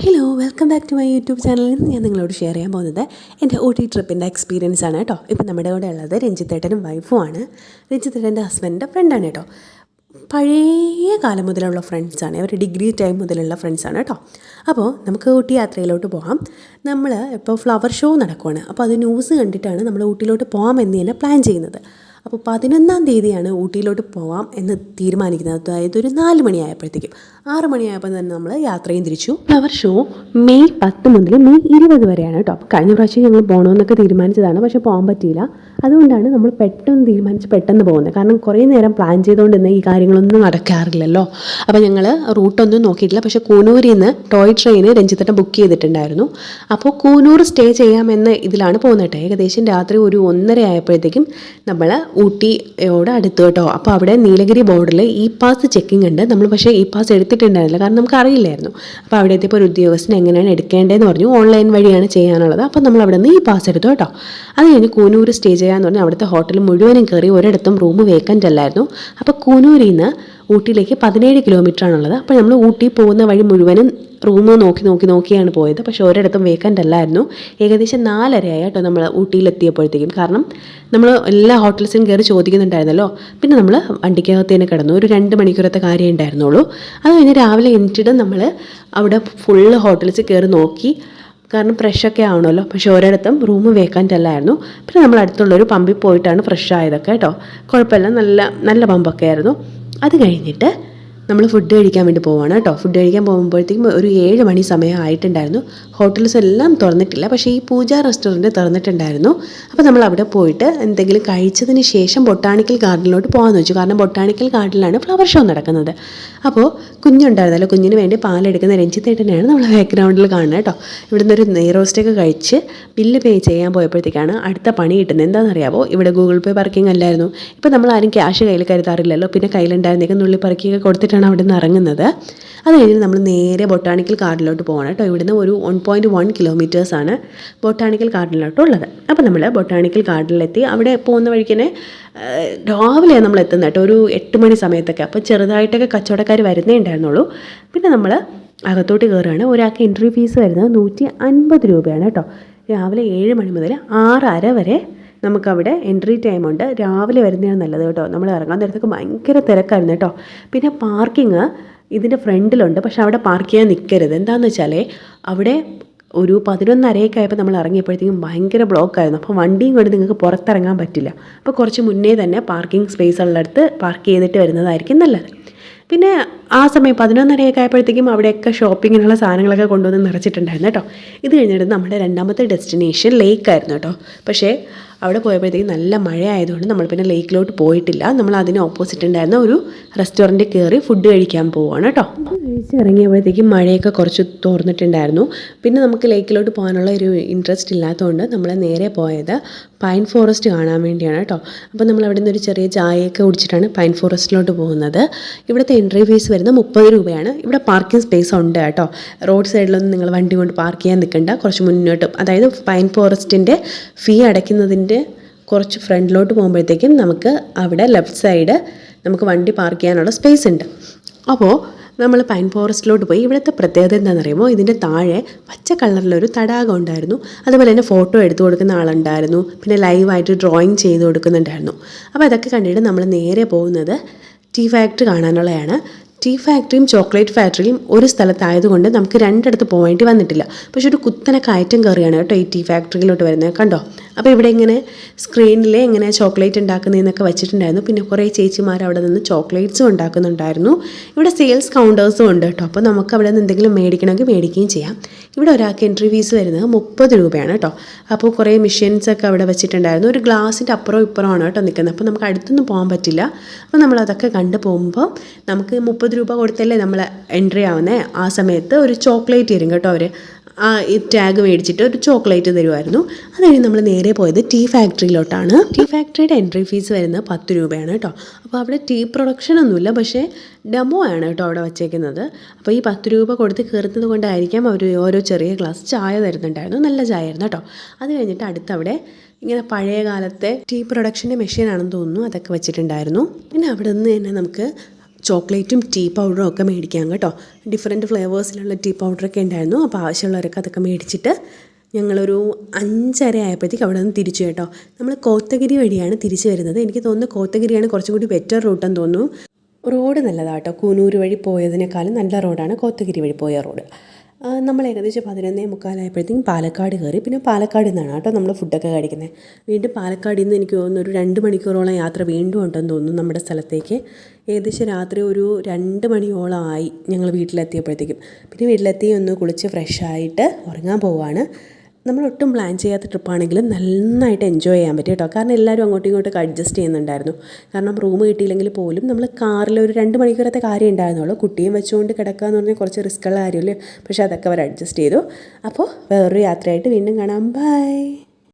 Hello welcome back to my YouTube ചാനലിൽ നിന്ന് ഞാൻ നിങ്ങളോട് ഷെയർ ചെയ്യാൻ പോകുന്നത് എന്റെ ഊട്ടി ട്രിപ്പിന്റെ എക്സ്പീരിയൻസ് ആണ് കേട്ടോ. ഇപ്പം നമ്മുടെ കൂടെ ഉള്ളത് രഞ്ജിത്തേട്ടനും വൈഫുമാണ് രഞ്ജിത്തേട്ടന്റെ ഹസ്ബൻഡിന്റെ ഫ്രണ്ടാണ് കേട്ടോ. പഴയ കാലം മുതലുള്ള ഫ്രണ്ട്സാണ് അവർ ഡിഗ്രി ടൈം മുതലുള്ള ഫ്രണ്ട്സാണ് കേട്ടോ. അപ്പോൾ നമുക്ക് ഊട്ടി യാത്രയിലോട്ട് പോകാം. നമ്മൾ ഇപ്പോൾ ഫ്ലവർ ഷോ നടക്കുവാണ്. അപ്പോൾ അത് ന്യൂസ് കണ്ടിട്ടാണ് നമ്മൾ ഊട്ടിയിലോട്ട് പോകാമെന്ന് തന്നെ പ്ലാൻ ചെയ്യുന്നത്. അപ്പോൾ പതിനൊന്നാം തീയതിയാണ് ഊട്ടിയിലോട്ട് പോവാം എന്ന് തീരുമാനിക്കുന്നത്. അതായത് ഒരു നാല് മണിയായപ്പോഴത്തേക്കും. ആറ് മണിയായപ്പോൾ തന്നെ നമ്മൾ യാത്രയും തിരിച്ചു. ഷോ മെയ് പത്ത് മുതൽ മെയ് ഇരുപത് വരെയാണ് കേട്ടോ. അപ്പോൾ കഴിഞ്ഞ പ്രാവശ്യം ഞങ്ങൾ പോകണമെന്നൊക്കെ തീരുമാനിച്ചതാണ്. പക്ഷേ പോകാൻ പറ്റിയില്ല. അതുകൊണ്ടാണ് നമ്മൾ പെട്ടെന്ന് തീരുമാനിച്ച് പെട്ടെന്ന് പോകുന്നത്. കാരണം കുറേ നേരം പ്ലാൻ ചെയ്തുകൊണ്ട് നിന്ന് ഈ കാര്യങ്ങളൊന്നും നടക്കാറില്ലല്ലോ. അപ്പോൾ ഞങ്ങൾ റൂട്ടൊന്നും നോക്കിയിട്ടില്ല. പക്ഷേ കൂനൂരിൽ നിന്ന് ടോയ് ട്രെയിന് രഞ്ജിത്തേട്ടൻ ബുക്ക് ചെയ്തിട്ടുണ്ടായിരുന്നു. അപ്പോൾ കൂനൂർ സ്റ്റേ ചെയ്യാമെന്ന ഇതിലാണ് പോകുന്നത് ഏകദേശം രാത്രി ഒരു ഒന്നര ആയപ്പോഴത്തേക്കും നമ്മൾ ഊട്ടിയോട് അടുത്ത് കേട്ടോ. അപ്പോൾ അവിടെ നീലഗിരി ബോർഡിൽ ഇ പാസ് ചെക്കിംഗ് ഉണ്ട്. നമ്മൾ പക്ഷേ ഇ പാസ് എടുത്തിട്ടുണ്ടായിരുന്നില്ല. കാരണം നമുക്ക് അറിയില്ലായിരുന്നു. അപ്പോൾ അവിടെ എത്തിയപ്പോൾ ഒരു ഉദ്യോഗസ്ഥൻ എങ്ങനെയാണ് എടുക്കേണ്ടതെന്ന് പറഞ്ഞു. ഓൺലൈൻ വഴിയാണ് ചെയ്യാനുള്ളത്. അപ്പോൾ നമ്മൾ അവിടെ നിന്ന് ഇ പാസ് എടുത്തു കേട്ടോ. അത് കഴിഞ്ഞ് കൂനൂർ ചെയ്യാമെന്ന് പറഞ്ഞാൽ അവിടുത്തെ ഹോട്ടൽ മുഴുവനും കയറി ഒരിടത്തും റൂം വേക്കന്റ് അല്ലായിരുന്നു. അപ്പോൾ കൂനൂരിൽ നിന്ന് ഊട്ടിയിലേക്ക് പതിനേഴ് കിലോമീറ്റർ ആണുള്ളത്. അപ്പോൾ നമ്മൾ ഊട്ടി പോകുന്ന വഴി മുഴുവനും റൂം നോക്കി നോക്കി നോക്കിയാണ് പോയത്. പക്ഷേ ഒരിടത്തും വേക്കന്റ് അല്ലായിരുന്നു. ഏകദേശം നാലരയായി കേട്ടോ നമ്മൾ ഊട്ടിയിലെത്തിയപ്പോഴത്തേക്കും. കാരണം നമ്മൾ എല്ലാ ഹോട്ടൽസിനും കയറി ചോദിക്കുന്നുണ്ടായിരുന്നല്ലോ. പിന്നെ നമ്മൾ വണ്ടിക്കകത്ത് തന്നെ കിടന്നു. ഒരു രണ്ട് മണിക്കൂറത്തെ കാര്യം ഉണ്ടായിരുന്നുള്ളൂ. അത് കഴിഞ്ഞ് രാവിലെ എണീറ്റിട്ട് നമ്മൾ അവിടെ ഫുള്ള് ഹോട്ടൽസ് കയറി നോക്കി. കാരണം ഫ്രഷൊക്കെ ആവണമല്ലോ. പക്ഷേ ഒരിടത്തും റൂം വേക്കന്റ് അല്ലായിരുന്നു. പിന്നെ നമ്മൾ അടുത്തുള്ളൊരു പമ്പിൽ പോയിട്ടാണ് ഫ്രഷ് ആയതൊക്കെ കേട്ടോ. കുഴപ്പമില്ല നല്ല നല്ല പമ്പൊക്കെ ആയിരുന്നു. അത് കഴിഞ്ഞിട്ട് നമ്മൾ ഫുഡ് കഴിക്കാൻ വേണ്ടി പോവാണ് കേട്ടോ. ഫുഡ് കഴിക്കാൻ പോകുമ്പോഴത്തേക്കും ഒരു ഏഴ് മണി സമയം ആയിട്ടുണ്ടായിരുന്നു. ഹോട്ടൽസ് എല്ലാം തുറന്നിട്ടില്ല. പക്ഷേ ഈ പൂജ റെസ്റ്റോറന്റ് തുറന്നിട്ടുണ്ടായിരുന്നു. അപ്പോൾ നമ്മൾ അവിടെ പോയിട്ട് എന്തെങ്കിലും കഴിച്ചതിന് ശേഷം ബൊട്ടാണിക്കൽ ഗാർഡനിലോട്ട് പോകാമെന്ന് വെച്ചു. കാരണം ബൊട്ടാണിക്കൽ ഗാർഡനിലാണ് ഫ്ലവർ ഷോ നടക്കുന്നത്. അപ്പോൾ കുഞ്ഞുണ്ടായിരുന്നല്ലോ. കുഞ്ഞിന് വേണ്ടി പാലെടുക്കുന്ന രഞ്ജിത്തേട്ടനെയാണ് നമ്മൾ ബാക്ക്ഗ്രൗണ്ടിൽ കാണുന്നത് കേട്ടോ. ഇവിടുന്ന് ഒരു നെയ്റോസ്റ്റൊക്കെ കഴിച്ച് ബില്ല് പേ ചെയ്യാൻ പോയപ്പോഴത്തേക്കാണ് അടുത്ത പണി കിട്ടുന്നത്. എന്താണെന്നറിയാമോ ഇവിടെ ഗൂഗിൾ പേ പാർക്കിംഗ് അല്ലായിരുന്നു. ഇപ്പോൾ നമ്മൾ ആരും ക്യാഷ് കയ്യിൽ കരുതാറില്ലല്ലോ. പിന്നെ കയ്യിലുണ്ടായിരുന്നേക്കും നുള്ളി പറക്കിയൊക്കെ കൊടുത്തിട്ടാണ് അവിടെ നിന്ന് ഇറങ്ങുന്നത്. അത് കഴിഞ്ഞ് നമ്മൾ നേരെ ബൊട്ടാണിക്കൽ ഗാർഡനിലോട്ട് പോകണം കേട്ടോ. ഇവിടുന്ന് ഒരു വൺ പോയിന്റ് വൺ കിലോമീറ്റേഴ്സാണ് ബൊട്ടാണിക്കൽ ഗാർഡനിലോട്ടുള്ളത് അപ്പോൾ നമ്മൾ ബൊട്ടാണിക്കൽ ഗാർഡനിലെത്തി അവിടെ പോകുന്ന വഴിക്ക് തന്നെ രാവിലെയാണ് നമ്മൾ എത്തുന്നത് കേട്ടോ. ഒരു എട്ട് മണി സമയത്തൊക്കെ. അപ്പോൾ ചെറുതായിട്ടൊക്കെ കച്ചവടക്കാർ വരുന്നേ ഉണ്ടായിരുന്നുള്ളൂ. പിന്നെ നമ്മൾ അകത്തോട്ട് കയറുകയാണ്. ഒരാൾക്ക് എൻട്രി ഫീസ് വരുന്നത് നൂറ്റി അൻപത് രൂപയാണ് കേട്ടോ. രാവിലെ ഏഴ് മണി മുതൽ ആറര വരെ നമുക്കവിടെ എൻട്രി ടൈം ഉണ്ട്. രാവിലെ വരുന്നതാണ് നല്ലത് കേട്ടോ. നമ്മൾ ഇറങ്ങാൻ നേരത്തൊക്കെ ഭയങ്കര തിരക്കായിരുന്നു കേട്ടോ. പിന്നെ പാർക്കിങ് ഇതിന്റെ ഫ്രണ്ടിലുണ്ട്. പക്ഷെ അവിടെ പാർക്ക് ചെയ്യാൻ നിൽക്കരുത്. എന്താണെന്ന് വെച്ചാൽ അവിടെ ഒരു പതിനൊന്നരയൊക്കെ ആയപ്പോൾ നമ്മൾ ഇറങ്ങിയപ്പോഴത്തേക്കും ഭയങ്കര ബ്ലോക്കായിരുന്നു അപ്പോൾ വണ്ടിയും കൊണ്ട് നിങ്ങൾക്ക് പുറത്തിറങ്ങാൻ പറ്റില്ല. അപ്പോൾ കുറച്ച് മുന്നേ തന്നെ പാർക്കിംഗ് സ്പേസ് ഉള്ളിടത്ത് പാർക്ക് ചെയ്തിട്ട് വരുന്നതായിരിക്കും നല്ലത്. പിന്നെ ആ സമയം പതിനൊന്നരയൊക്കെ ആയപ്പോഴത്തേക്കും അവിടെയൊക്കെ ഷോപ്പിങ്ങിനുള്ള സാധനങ്ങളൊക്കെ കൊണ്ടുവന്ന് നിറച്ചിട്ടുണ്ടായിരുന്നു കേട്ടോ. ഇത് കഴിഞ്ഞിട്ട് നമ്മുടെ രണ്ടാമത്തെ ഡെസ്റ്റിനേഷൻ ലേക്കായിരുന്നു കേട്ടോ. പക്ഷേ അവിടെ പോയപ്പോഴത്തേക്കും നല്ല മഴ ആയതുകൊണ്ട് നമ്മൾ പിന്നെ ലേക്കിലോട്ട് പോയിട്ടില്ല. നമ്മൾ അതിന് ഓപ്പോസിറ്റ് ഉണ്ടായിരുന്ന ഒരു റെസ്റ്റോറന്റ് കയറി ഫുഡ് കഴിക്കാൻ പോവുകയാണ് കേട്ടോ. ഇറങ്ങിയപ്പോഴത്തേക്കും മഴയൊക്കെ കുറച്ച് തോർന്നിട്ടുണ്ടായിരുന്നു. പിന്നെ നമുക്ക് ലേക്കിലോട്ട് പോകാനുള്ള ഒരു ഇൻട്രസ്റ്റ് ഇല്ലാത്തതുകൊണ്ട് നമ്മൾ നേരെ പോയത് പൈൻ ഫോറസ്റ്റ് കാണാൻ വേണ്ടിയാണ് കേട്ടോ. അപ്പോൾ നമ്മൾ അവിടെ നിന്ന് ഒരു ചെറിയ ചായയൊക്കെ കുടിച്ചിട്ടാണ് പൈൻ ഫോറസ്റ്റിലോട്ട് പോകുന്നത്. ഇവിടുത്തെ എൻട്രി ഫീസ് വരുന്നത് മുപ്പത് രൂപയാണ്. ഇവിടെ പാർക്കിംഗ് സ്പേസ് ഉണ്ട് കേട്ടോ. റോഡ് സൈഡിലൊന്നും നിങ്ങൾ വണ്ടി കൊണ്ട് പാർക്ക് ചെയ്യാൻ നിൽക്കണ്ട. കുറച്ച് മുന്നോട്ടും അതായത് പൈൻ ഫോറസ്റ്റിന്റെ ഫീ അടയ്ക്കുന്നതിന്റെ കുറച്ച് ഫ്രണ്ടിലോട്ട് പോകുമ്പോഴത്തേക്കും നമുക്ക് അവിടെ ലെഫ്റ്റ് സൈഡ് നമുക്ക് വണ്ടി പാർക്ക് ചെയ്യാനുള്ള സ്പേസ് ഉണ്ട്. അപ്പോൾ നമ്മൾ പൈൻ ഫോറസ്റ്റിലോട്ട് പോയി ഇവിടുത്തെ പ്രത്യേകത എന്താണെന്ന് അറിയുമ്പോൾ ഇതിന്റെ താഴെ പച്ച കളറിലൊരു തടാകം ഉണ്ടായിരുന്നു. അതുപോലെ തന്നെ ഫോട്ടോ എടുത്തു കൊടുക്കുന്ന ആളുണ്ടായിരുന്നു. പിന്നെ ലൈവായിട്ട് ഡ്രോയിങ് ചെയ്ത് കൊടുക്കുന്നുണ്ടായിരുന്നു. അപ്പോൾ അതൊക്കെ കണ്ടിട്ട് നമ്മൾ നേരെ പോകുന്നത് ടീ ഫാക്ടറി കാണാനുള്ളതാണ്. ടീ ഫാക്ടറിയും ചോക്ലേറ്റ് ഫാക്ടറിയും ഒരു സ്ഥലത്തായതുകൊണ്ട് നമുക്ക് രണ്ടിടത്ത് പോകേണ്ടി വന്നിട്ടില്ല. പക്ഷേ ഒരു കുത്തനെ കയറ്റം കയറിയാണ് കേട്ടോ ഈ ടീ ഫാക്ടറിയിലോട്ട് വരുന്നത്. കണ്ടോ? അപ്പോൾ ഇവിടെ ഇങ്ങനെ സ്ക്രീനിൽ എങ്ങനെ ചോക്ലേറ്റ് ഉണ്ടാക്കുന്നതെന്നൊക്കെ വെച്ചിട്ടുണ്ടായിരുന്നു. പിന്നെ കുറേ ചേച്ചിമാർ അവിടെ നിന്ന് ചോക്ലേറ്റ്സും ഉണ്ടാക്കുന്നുണ്ടായിരുന്നു. ഇവിടെ സെയിൽസ് കൗണ്ടേഴ്സും ഉണ്ട് കേട്ടോ. അപ്പോൾ നമുക്ക് അവിടെ നിന്ന് എന്തെങ്കിലും മേടിക്കണമെങ്കിൽ മേടിക്കുകയും ചെയ്യാം. ഇവിടെ ഒരാൾക്ക് എൻട്രി ഫീസ് വരുന്നത് മുപ്പത് രൂപയാണ് കേട്ടോ. അപ്പോൾ കുറേ മെഷീൻസ് ഒക്കെ അവിടെ വെച്ചിട്ടുണ്ടായിരുന്നു. ഒരു ഗ്ലാസിന്റെ അപ്പുറം ഇപ്പുറമാണ് കേട്ടോ നിൽക്കുന്നത്. അപ്പോൾ നമുക്ക് അടുത്തൊന്നും പോകാൻ പറ്റില്ല. അപ്പോൾ നമ്മൾ അതൊക്കെ കണ്ടു പോകുമ്പോൾ നമുക്ക് മുപ്പത് രൂപ കൊടുത്തല്ലേ നമ്മൾ എൻട്രി ആവുന്നത് ആ സമയത്ത് ഒരു ചോക്ലേറ്റ് തരും കേട്ടോ അവർ ആ ഈ ടാഗ് മേടിച്ചിട്ട് ഒരു ചോക്ലേറ്റ് തരുമായിരുന്നു അത് കഴിഞ്ഞ് നമ്മൾ നേരെ പോയത് ടീ ഫാക്ടറിയിലോട്ടാണ് ടീ ഫാക്ടറിയുടെ എൻട്രി ഫീസ് വരുന്നത് പത്ത് രൂപയാണ് കേട്ടോ. അപ്പോൾ അവിടെ ടീ പ്രൊഡക്ഷൻ ഒന്നുമില്ല പക്ഷേ ഡെമോ ആണ് കേട്ടോ അവിടെ വച്ചേക്കുന്നത്. അപ്പോൾ ഈ പത്ത് രൂപ കൊടുത്ത് കയറുന്നത് കൊണ്ടായിരിക്കാം അവർ ഓരോ ചെറിയ ഗ്ലാസ് ചായ തരുന്നുണ്ടായിരുന്നു. നല്ല ചായ ആയിരുന്നു കേട്ടോ. അത് കഴിഞ്ഞിട്ട് അടുത്തവിടെ ഇങ്ങനെ പഴയ കാലത്തെ ടീ പ്രൊഡക്ഷന്റെ മെഷീൻ ആണെന്ന് തോന്നുന്നു അതൊക്കെ വെച്ചിട്ടുണ്ടായിരുന്നു. പിന്നെ അവിടെ നിന്ന് തന്നെ നമുക്ക് ചോക്ലേറ്റും ടീ പൗഡറും ഒക്കെ മേടിക്കാം കേട്ടോ. ഡിഫറെന്റ് ഫ്ലേവേഴ്സിലുള്ള ടീ പൗഡറൊക്കെ ഉണ്ടായിരുന്നു. അപ്പോൾ ആവശ്യമുള്ളവരൊക്കെ അതൊക്കെ മേടിച്ചിട്ട് ഞങ്ങളൊരു അഞ്ചര ആയപ്പോഴത്തേക്ക് അവിടെ നിന്ന് തിരിച്ചു കേട്ടോ. നമ്മൾ കോത്തഗിരി വഴിയാണ് തിരിച്ചു വരുന്നത്. എനിക്ക് തോന്നുന്നു കോത്തഗിരിയാണ് കുറച്ചും കൂടി ബെറ്റർ റൂട്ടെന്ന് തോന്നുന്നു. റോഡ് നല്ലതാട്ടോ കൂനൂർ വഴി പോയതിനേക്കാളും നല്ല റോഡാണ് കോത്തഗിരി വഴി പോയ റോഡ് നമ്മൾ ഏകദേശം പതിനൊന്നേ മുക്കാലായപ്പോഴത്തേക്കും പാലക്കാട് കയറി. പിന്നെ പാലക്കാട് നിന്നാണ് കേട്ടോ നമ്മൾ ഫുഡൊക്കെ കഴിക്കുന്നത്. വീണ്ടും പാലക്കാട് നിന്ന് എനിക്ക് തോന്നുന്നു ഒരു രണ്ട് മണിക്കൂറോളം യാത്ര വീണ്ടും ഉണ്ടെന്ന് തോന്നുന്നു നമ്മുടെ സ്ഥലത്തേക്ക്. ഏകദേശം രാത്രി ഒരു രണ്ട് മണിയോളം ആയി ഞങ്ങൾ വീട്ടിലെത്തിയപ്പോഴത്തേക്കും. പിന്നെ വീട്ടിലെത്തി ഒന്ന് കുളിച്ച് ഫ്രഷായിട്ട് ഉറങ്ങാൻ പോവുകയാണ് നമ്മൾ ഒട്ടും പ്ലാൻ ചെയ്യാത്ത ട്രിപ്പാണെങ്കിലും നന്നായിട്ട് എൻജോയ് ചെയ്യാൻ പറ്റും കേട്ടോ. കാരണം എല്ലാവരും അങ്ങോട്ടും ഇങ്ങോട്ടൊക്കെ അഡ്ജസ്റ്റ് ചെയ്യുന്നുണ്ടായിരുന്നു. കാരണം റൂം കിട്ടിയില്ലെങ്കിൽ പോലും നമ്മൾ കാറിൽ ഒരു രണ്ട് മണിക്കൂറത്തെ കാര്യം ഉണ്ടായിരുന്നുള്ളൂ. കുട്ടിയും വെച്ചുകൊണ്ട് കിടക്കുക എന്ന് പറഞ്ഞാൽ കുറച്ച് റിസ്ക്കുള്ള കാര്യമല്ലേ? പക്ഷേ അതൊക്കെ അവർ അഡ്ജസ്റ്റ് ചെയ്തു. അപ്പോൾ വേറൊരു യാത്രയായിട്ട് വീണ്ടും കാണാം. ബൈ